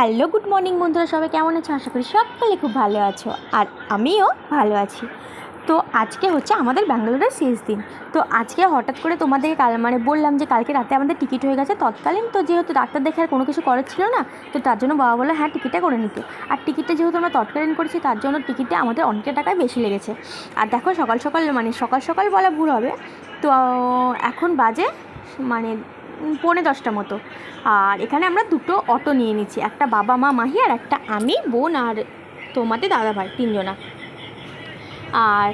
Hello, good morning বন্ধুরা, সবাই কেমন আছো? আশা করি সকলে খুব ভালো আছো। আর আমিও ভালো আছি। তো আজকে হচ্ছে আমাদের ব্যাঙ্গালোরের শেষ দিন। তো আজকে হঠাৎ করে তোমাদের কাল মানে বললাম যে কালকে রাতে আমাদের টিকিট হয়ে গেছে, তৎকালীন তো যেহেতু ডাক্তার দেখে আর কোনো কিছু করার ছিল না, তো তার জন্য বাবা বলল হ্যাঁ টিকিটটা করে নিতে। আর টিকিটটা যেহেতু আমরা তৎকালীন করেছি, তার জন্য টিকিটে আমাদের অনেকটা টাকায় বেশি লেগেছে। আর দেখো সকাল সকাল মানে সকাল সকাল বলা ভুল হবে। তো এখন বাজে মানে পৌনে দশটা মতো। আর এখানে আমরা দুটো অটো নিয়ে নিচ্ছি, একটা বাবা, মা, মাহি আর একটা আমি, বোন আর তোমাদের দাদা ভাই তিনজনা। আর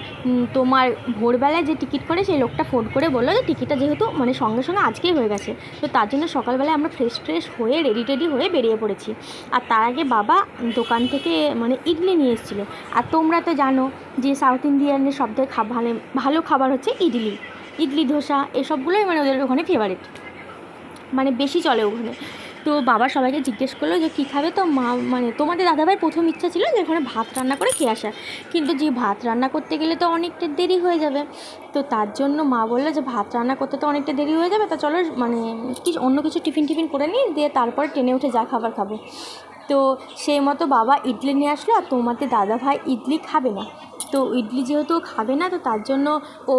তোমার ভোরবেলায় যে টিকিট করে সেই লোকটা ফোন করে বলল যে টিকিটটা যেহেতু মানে সঙ্গে সঙ্গে আজকেই হয়ে গেছে, তো তার জন্য সকালবেলায় আমরা ফ্রেশ ফ্রেশ হয়ে রেডি টেডি হয়ে বেরিয়ে পড়েছি। আর তার আগে বাবা দোকান থেকে মানে ইডলি নিয়ে এসেছিল। আর তোমরা তো জানো যে সাউথ ইন্ডিয়ানের সব থেকে ভালো খাবার হচ্ছে ইডলি। ইডলি, ধোসা, এসবগুলোই মানে ওদের ওখানে ফেভারিট মানে বেশি চলে ওখানে। তো বাবা সবাইকে জিজ্ঞেস করল যে, কী খাবে? তো মা মানে তোমাদের দাদাভাই প্রথম ইচ্ছা ছিল যে, ওখানে ভাত রান্না করে খেয়ে আসা। কিন্তু যে ভাত রান্না করতে গেলে তো অনেকটা দেরি হয়ে যাবে। তো তার জন্য মা বলল যে, ভাত রান্না করতে তো অনেকটা দেরি হয়ে যাবে। তা চলো মানে কিছু অন্য কিছু টিফিন টিফিন করে নিই। দিয়ে তারপরে ট্রেনে উঠে যা খাবার খাব। তো সেই মতো বাবা ইডলি নিয়ে আসলো আর তোমাদের দাদা ভাই ইডলি খাবে না। তো ইডলি যেহেতু খাবে না, তো তার জন্য ও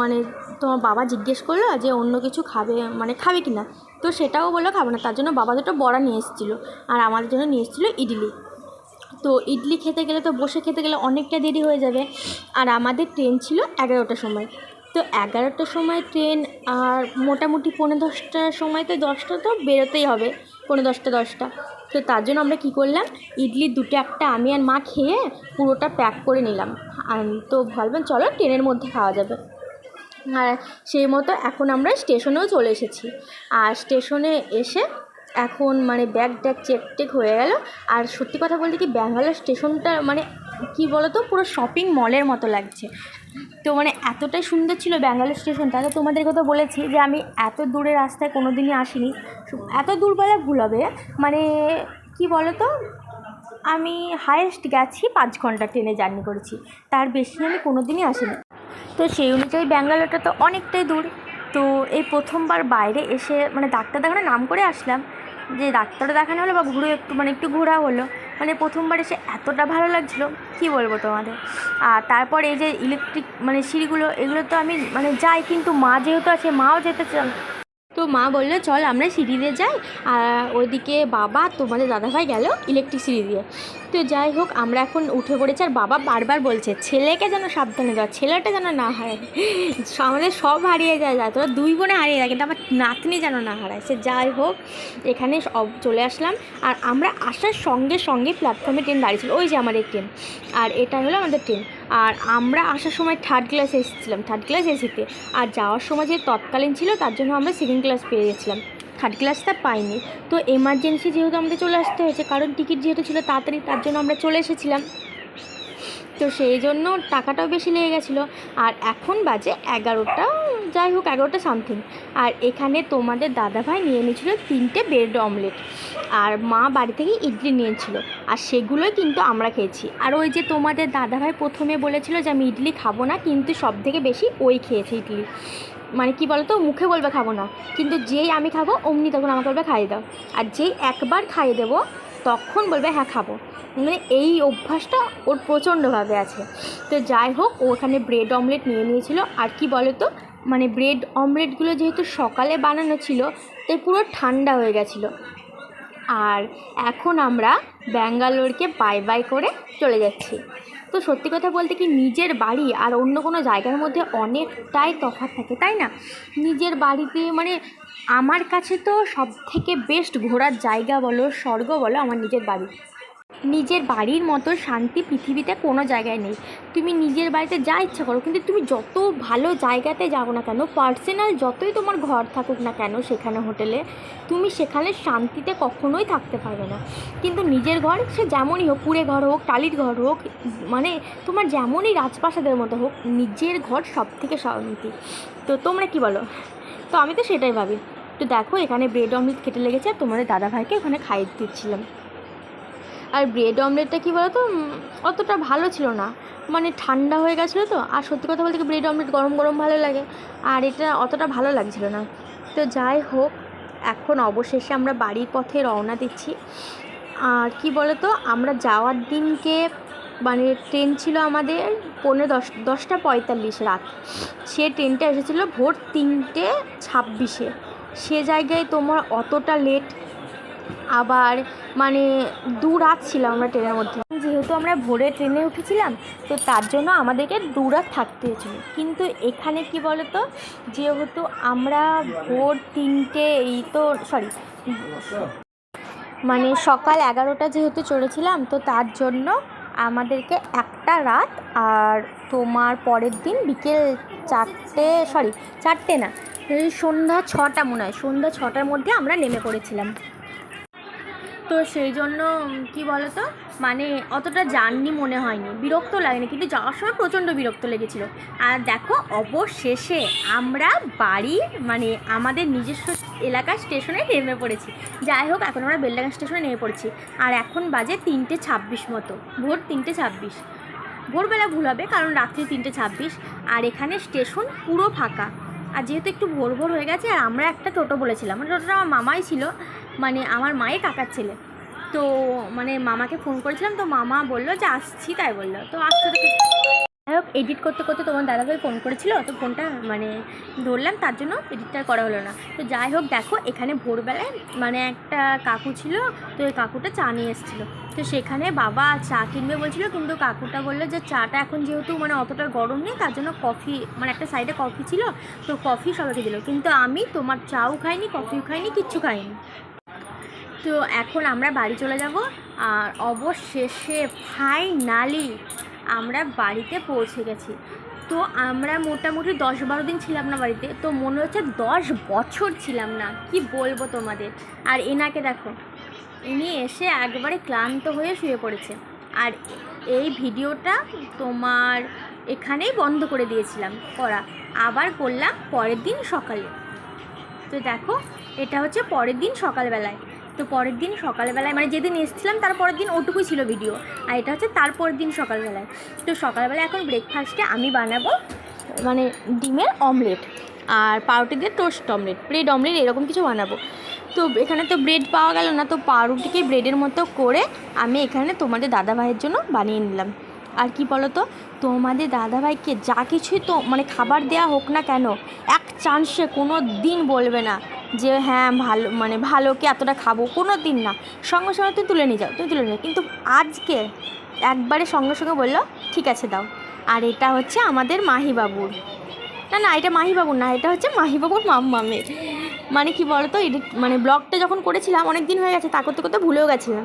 মানে তোমার বাবা জিজ্ঞেস করল যে অন্য কিছু খাবে মানে খাবে কি না? তো সেটাও বলল খাবে না, তার জন্য বাবা দুটো বড়া নিয়ে এসেছিল আর আমাদের জন্য নিয়ে এসেছিল ইডলি। তো ইডলি খেতে গেলে তো বসে খেতে গেলে অনেকটা দেরি হয়ে যাবে। আর আমাদের ট্রেন ছিল এগারোটার সময়। তো এগারোটার সময় ট্রেন আর মোটামুটি পৌনে দশটার সময় তো দশটা তো বেরোতেই হবে, পৌনে দশটা দশটা। তো তার জন্য আমরা কী করলাম, ইডলি দুটো একটা আমি আর মা খেয়ে পুরোটা প্যাক করে নিলাম। তো ভাবলাম চলো ট্রেনের মধ্যে খাওয়া যাবে। আর সেই মতো এখন আমরা স্টেশনেও চলে এসেছি। আর স্টেশনে এসে এখন মানে ব্যাগ ট্যাগ চেক টেক হয়ে গেল। আর সত্যি কথা বলতে কি ব্যাঙ্গালোর স্টেশনটা মানে কি বলো তো পুরো শপিং মলের মতো লাগছে। তো মানে এতটাই সুন্দর ছিল ব্যাঙ্গালোর স্টেশনটা তো তোমাদেরকে তো বলেছি যে আমি এত দূরের রাস্তায় কোনো দিনই আসিনি। এত দূর বলে ভুল হবে মানে কি বলো তো আমি হায়েস্ট গেছি পাঁচ ঘণ্টা ট্রেনে জার্নি করেছি, তার বেশি আমি কোনো দিনই আসিনি। তো সেই অনুযায়ী ব্যাঙ্গালোরটা তো অনেকটাই দূর। তো এই প্রথমবার বাইরে এসে মানে ডাক্তার দেখানোর নাম করে আসলাম, যে ডাক্তারও দেখানো হলো বা ঘুরে একটু মানে একটু ঘোরা হলো। মানে প্রথমবার এসে এতটা ভালো লাগছিল, কী বলব তোমাদের? আর তারপর এই যে ইলেকট্রিক মানে সিঁড়িগুলো, এগুলো তো আমি মানে যাই, কিন্তু মা যেহেতু আছে, মাও যেতে চান মা বলল, চল আমরা সিঁড়ি দিয়ে যাই। আর ওইদিকে বাবা, তোমাদের দাদাভাই গেল ইলেকট্রিক সিঁড়ি দিয়ে। তো যাই হোক, আমরা এখন উঠে পড়েছি আর বাবা বারবার বলছে, ছেলেকে যেন সাবধানে যাও ছেলেটা যেন না হারায়। আমাদের সব হারিয়ে যায় যায় তোরা দুই বোনে হারিয়ে যায়, কিন্তু আমার নাতনি যেন না হারায়। সে যাই হোক, এখানে সব চলে আসলাম। আর আমরা আসার সঙ্গে সঙ্গে প্ল্যাটফর্মে ট্রেন দাঁড়িয়েছিল ওই যে আমার এই ট্রেন আর এটা হলো আমাদের ট্রেন আর আমরা আসার সময় থার্ড ক্লাসে এসেছিলাম থার্ড ক্লাস এসিতে আর যাওয়ার সময় যে তৎকালীন ছিল, তার জন্য আমরা সেকেন্ড ক্লাস পেয়ে গেছিলাম। থার্ড ক্লাসটা পাইনি। তো এমার্জেন্সি যেহেতু আমাদের চলে আসতে হয়েছে, কারণ টিকিট যেহেতু ছিল তাড়াতাড়ি, তার জন্য আমরা চলে এসেছিলাম। তো সেই জন্য টাকাটাও বেশি লেগে গেছিল। আর এখন বাজে এগারোটা যাই হোক, এগারোটা সামথিং আর এখানে তোমাদের দাদাভাই নিয়ে নিয়েছিল তিনটে ব্রেড অমলেট আর মা বাড়ি থেকে ইডলি নিয়েছিল। আর সেগুলোই কিন্তু আমরা খেয়েছি। আর ওই যে তোমাদের দাদাভাই প্রথমে বলেছিল যে, আমি ইডলি খাব না, কিন্তু সব থেকে বেশি ওই খেয়েছে ইডলি। মানে কি বলতো, মুখে বলবে খাব না। কিন্তু যেই আমি খাব, অমনি তখন আমাকে বলবে খাইয়ে দাও। আর যেই একবার খাইয়ে দেবো, তখন বলবে হ্যাঁ খাব। মানে এই অভ্যাসটা ওর প্রচণ্ডভাবে আছে। তো যাই হোক ওখানে ব্রেড অমলেট নিয়ে নিয়েছিল। আর কি বলতো মানে ব্রেড অমলেটগুলো যেহেতু সকালে বানানো ছিল, তাই পুরো ঠান্ডা হয়ে গেছিল। আর এখন আমরা ব্যাঙ্গালোরকে বাই বাই করে চলে যাচ্ছি। তো সত্যি কথা বলতে কি নিজের বাড়ি আর অন্য কোনো জায়গার মধ্যে অনেকটাই তফাৎ থাকে, তাই না? নিজের বাড়িতে মানে আমার কাছে তো সব থেকে বেস্ট ঘোরার জায়গা বলো, স্বর্গ বলো, আমার নিজের বাড়ি। নিজের বাড়ির মতো শান্তি পৃথিবীতে কোনো জায়গায় নেই। তুমি নিজের বাড়িতে যা ইচ্ছা করো, কিন্তু তুমি যত ভালো জায়গাতে যাও না কেন পার্সোনাল যতই তোমার ঘর থাকুক না কেন সেখানে হোটেলে তুমি সেখানে শান্তিতে কখনোই থাকতে পারবে না। কিন্তু নিজের ঘর সে যেমনই হোক কুড়ে ঘর হোক, টালির ঘর হোক মানে তোমার যেমনই রাজপ্রাসাদের মতো হোক, নিজের ঘর সব থেকে শান্তি। তো তোমরা কি বলো? তো আমি তো সেটাই ভাবি। তো দেখো এখানে ব্রেড অমলেট খেতে লেগেছে, আর তোমাদের দাদাভাইকে ওখানে খাইয়ে দিচ্ছিলাম। আর ব্রেড অমলেটটা কী বলো তো অতটা ভালো ছিল না। মানে ঠান্ডা হয়ে গেছিল তো, আর সত্যি কথা বলতে কি ব্রেড অমলেট গরম গরম ভালো লাগে, আর এটা অতটা ভালো লাগছিল না। তো যাই হোক, এখন অবশেষে আমরা বাড়ির পথে রওনা দিচ্ছি। আর কি বলতো, আমরা যাওয়ার দিনকে মানে ট্রেন ছিল আমাদের পৌনে দশ, দশটা পঁয়তাল্লিশ রাত। সে ট্রেনটা এসেছিল ভোর তিনটে ছাব্বিশে। সে জায়গায় তোমার অতটা লেট আবার মানে দু রাত ছিলাম আমরা ট্রেনের মধ্যে। যেহেতু আমরা ভোরে ট্রেনে উঠেছিলাম, তো তার জন্য আমাদেরকে দু রাত থাকতে হয়েছিল। কিন্তু এখানে কি বলতো? যেহেতু আমরা ভোর তিনটে এই তো সরি মানে সকাল এগারোটা যেহেতু চলেছিলাম, তো তার জন্য আমাদেরকে একটা রাত আর তোমার পরের দিন বিকেল চারটে সরি চারটে না সন্ধ্যা ছটা মনে হয়, সন্ধ্যা ছটার মধ্যে আমরা নেমে পড়েছিলাম। তো সেই জন্য কি বলতো? মানে অতটা জার্নি মনে হয়নি। বিরক্ত লাগেনি, কিন্তু যাওয়ার সময় প্রচণ্ড বিরক্ত লেগেছিলো। আর দেখো, অবশেষে আমরা বাড়ি মানে আমাদের নিজস্ব এলাকার স্টেশনে নেমে পড়েছি। যাই হোক, এখন আমরা বেলডাঙ্গা স্টেশনে নেমে পড়েছি। আর এখন বাজে তিনটে ছাব্বিশ মতো। ভোর তিনটে ছাব্বিশ। ভোরবেলা ভুল হবে, কারণ রাত্রি তিনটে ছাব্বিশ। আর এখানে স্টেশন পুরো ফাঁকা। আর যেহেতু একটু ভোর ভোর হয়ে গেছে, আর আমরা একটা টোটো বলেছিলাম। মানে টোটোটা আমার মামাই ছিল মানে আমার মায়ের কাকার ছেলে। তো মানে মামাকে ফোন করেছিলাম, তো মামা বলল যে, আসছি। তাই বলল। তো আসতে যাই হোক এডিট করতে করতে তোমার দাদাভাই ফোন করেছিল, তো ফোনটা মানে ধরলাম, তার জন্য এডিটটা করা হলো না। তো যাই হোক, দেখো, এখানে ভোরবেলায় মানে একটা কাকু ছিল, তো ওই কাকুটা চা নিয়ে এসেছিল। তো সেখানে বাবা চা কিনবে বলছিল, কিন্তু কাকুটা বলল যে চাটা এখন যেহেতু মানে অতটা গরম নেই, তার জন্য কফি মানে একটা সাইডে কফি ছিল, তো কফি সবাইকে দিল। কিন্তু আমি তোমার চাও খাইনি কফিও খাইনি, কিচ্ছু খাইনি। তো এখন আমরা বাড়ি চলে যাব। আর অবশেষে ফাইনালি আমরা বাড়িতে পৌঁছে গেছি। তো আমরা মোটামুটি দশ বারো দিন ছিলাম না বাড়িতে, তো মনে হচ্ছে দশ বছর ছিলাম না। কি বলব তোমাদের? আর এনাকে দেখো, ইনি এসে একবারে ক্লান্ত হয়ে শুয়ে পড়েছে। আর এই ভিডিওটা তোমার এখানেই বন্ধ করে দিয়েছিলাম, করা। আবার করলাম পরের দিন সকালে। তো দেখো, এটা হচ্ছে পরের দিন সকালবেলায়। তো পরের দিন সকালবেলায় মানে যেদিন এসেছিলাম তার পরের দিন ওটুকুই ছিল ভিডিও আর এটা হচ্ছে তার পরের দিন সকালবেলায়। তো সকালবেলায় এখন ব্রেকফাস্টে আমি বানাবো মানে ডিমের অমলেট আর পাউরুটি দিয়ে টোস্ট অমলেট ব্রেড অমলেট এরকম কিছু বানাবো। তো এখানে তো ব্রেড পাওয়া গেল না, তো পাউরুটিকে ব্রেডের মতো করে আমি এখানে তোমাদের দাদা ভাইয়ের জন্য বানিয়ে নিলাম। আর কি বলো তো তোমাদের দাদাভাইকে যা কিছুই তো মানে খাবার দেওয়া হোক না কেন, এক চান্সে কোনো দিন বলবে না। যে হ্যাঁ ভালো মানে ভালো কি এতটা খাব? কোনো দিন না। সঙ্গে সঙ্গে তুমি তুলে নিয়ে যাও, তুমি তুলে নিয়ে কিন্তু আজকে একবারে সঙ্গে সঙ্গে বলল, ঠিক আছে, দাও। আর এটা হচ্ছে আমাদের মাহিবাবুর। না না, এটা মাহিবাবুর না, এটা হচ্ছে মাহিবাবুর মাম্মামের মানে কি বলতো এডিট মানে ব্লগটা যখন করেছিলাম অনেক দিন হয়ে গেছে তা করতে করতে ভুলেও গেছিলাম।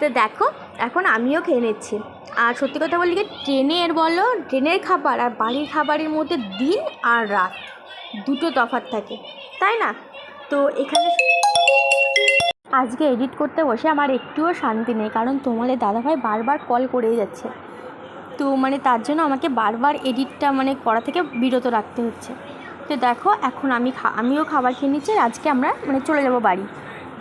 তো দেখো, এখন আমিও খেয়ে নিচ্ছি। আর সত্যি কথা বলি কি, ট্রেনের বলো, ট্রেনের খাবার আর বাড়ির খাবারের মধ্যে দিন আর রাত, দুটো তফাৎ থাকে। তাই না? তো এখানে আজকে এডিট করতে বসে আমার একটুও শান্তি নেই, কারণ তোমাদের দাদাভাই বারবার কল করেই যাচ্ছে। তো মানে তার জন্য আমাকে বারবার এডিটটা মানে করা থেকে বিরত রাখতে হচ্ছে। তো দেখো, এখন আমি খা আমিও খাবার খেয়ে নিচ্ছি আজকে আমরা মানে চলে যাব বাড়ি।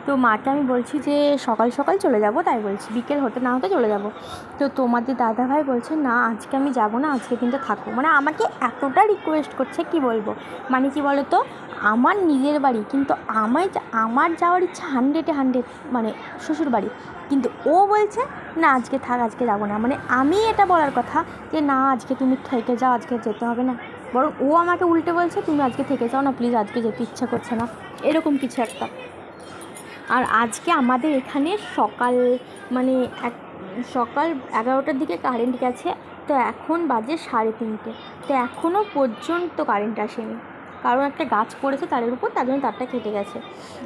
তো মাকে আমি বলছি যে সকাল সকাল চলে যাব, তাই বলছি। বিকেল হতে না হতে চলে যাব। তো তোমাদের দাদাভাই বলছে, না, আজকে আমি যাব না, আজকে কিন্তু থাকো মানে আমাকে এতটা রিকোয়েস্ট করছে, কি বলব? মানে কি বলো তো আমার নিজের বাড়ি, কিন্তু আমায় যা- আমার যাওয়ার ইচ্ছা হান্ড্রেডে হান্ড্রেড মানে শ্বশুর বাড়ি। কিন্তু ও বলছে, না, আজকে থাক, আজকে যাব না। মানে আমি এটা বলার কথা যে, না, আজকে তুমি থেকে যাও, আজকে যেতে হবে না। বরং ও আমাকে উল্টে বলছে, তুমি আজকে থেকে যাও না প্লিজ আজকে যেতে ইচ্ছা করছে না। এরকম কিছু একটা। আর আজকে আমাদের এখানে সকাল মানে এক, সকাল এগারোটার দিকে কারেন্ট গেছে, তো এখন বাজে সাড়ে তিনটে। তো এখনও পর্যন্ত কারেন্ট আসেনি। কারণ একটা গাছ পড়েছে তারের উপর, তার জন্য তারটা কেটে গেছে।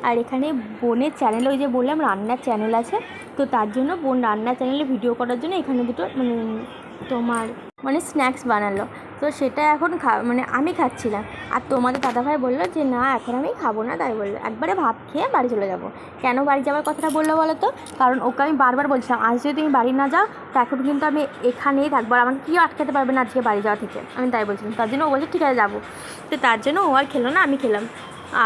আর এখানে বোনের চ্যানেল ওই যে বললাম রান্নার চ্যানেল আছে, তো তার জন্য বোন রান্নার চ্যানেলে ভিডিও করার জন্য এখানে দুটো মানে তোমার মানে স্ন্যাক্স বানালো। তো সেটা এখন খা মানে আমি খাচ্ছিলাম। আর তোমাদের দাদাভাই বলল যে, না, এখন আমি খাব না। তাই বলল, একবারে ভাত খেয়ে বাড়ি চলে যাব। কেন বাড়ি যাওয়ার কথাটা বলল বলো তো? কারণ ওকে আমি বারবার বলছিলাম, আজ যদি তুমি বাড়ি না যাও, তো এখন কিন্তু আমি এখানেই থাকব। আর আমাকে কেউ আটকাতে পারবে না আজকে বাড়ি যাওয়া থেকে। আমি তাই বলছিলাম, তার জন্য ও বলছে, ঠিক আছে, যাব। তো তার জন্য ও আর খেলো না, আমি খেলাম।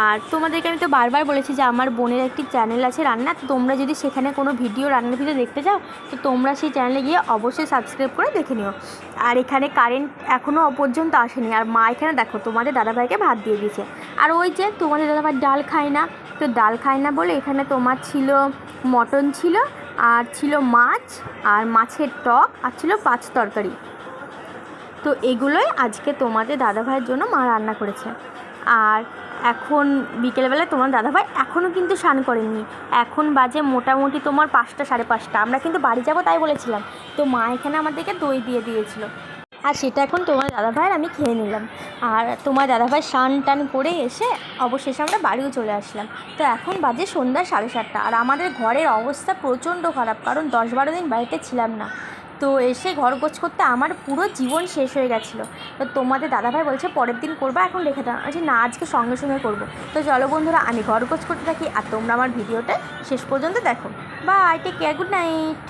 আর তোমাদেরকে আমি তো বারবার বলেছি যে আমার বোনের একটি চ্যানেল আছে রান্না, তো তোমরা যদি সেখানে কোনো ভিডিও, রান্নার ভিডিও দেখতে চাও, তো তোমরা সেই চ্যানেলে গিয়ে অবশ্যই সাবস্ক্রাইব করে দেখে নিও। আর এখানে কারেন্ট এখনও পর্যন্ত আসেনি, আর মা এখানে দেখো তোমাদের দাদাভাইকে ভাত দিয়ে দিয়েছে। আর ওই যে তোমাদের দাদাভাই ডাল খায় না, তো ডাল খায় না বলে এখানে তোমার ছিল মটন ছিল, আর ছিল মাছ, আর মাছের টক, আর ছিল পাঁচ তরকারি। তো এগুলোই আজকে তোমাদের দাদাভাইয়ের জন্য মা রান্না করেছে। আর এখন বিকেলবেলায় তোমার দাদাভাই এখনও কিন্তু স্নান করেনি। এখন বাজে মোটামুটি তোমার পাঁচটা, সাড়ে পাঁচটা। আমরা কিন্তু বাড়ি যাব তাই বলেছিলাম। তো মা এখানে আমাদেরকে দই দিয়ে দিয়েছিল। আর সেটা এখন তোমার দাদাভাইয়ের আমি খেয়ে নিলাম। আর তোমার দাদাভাই স্নান টান করে এসে অবশেষে আমরা বাড়িও চলে আসলাম। তো এখন বাজে সন্ধ্যা সাড়ে সাতটা। আর আমাদের ঘরের অবস্থা প্রচণ্ড খারাপ। কারণ দশ বারো দিন বাড়িতে ছিলাম না। তো এসে ঘর গোছ করতে আমার পুরো জীবন শেষ হয়ে গেছিল। তো তোমাদের দাদাভাই বলছে, পরের দিন করব, এখন রেখে দাও। আছে না, আজকে সঙ্গে সঙ্গে করব। তো চলো বন্ধুরা, আমি ঘর গোছ করতে থাকি আর তোমরা আমার ভিডিওটা শেষ পর্যন্ত দেখো। Bye take care good night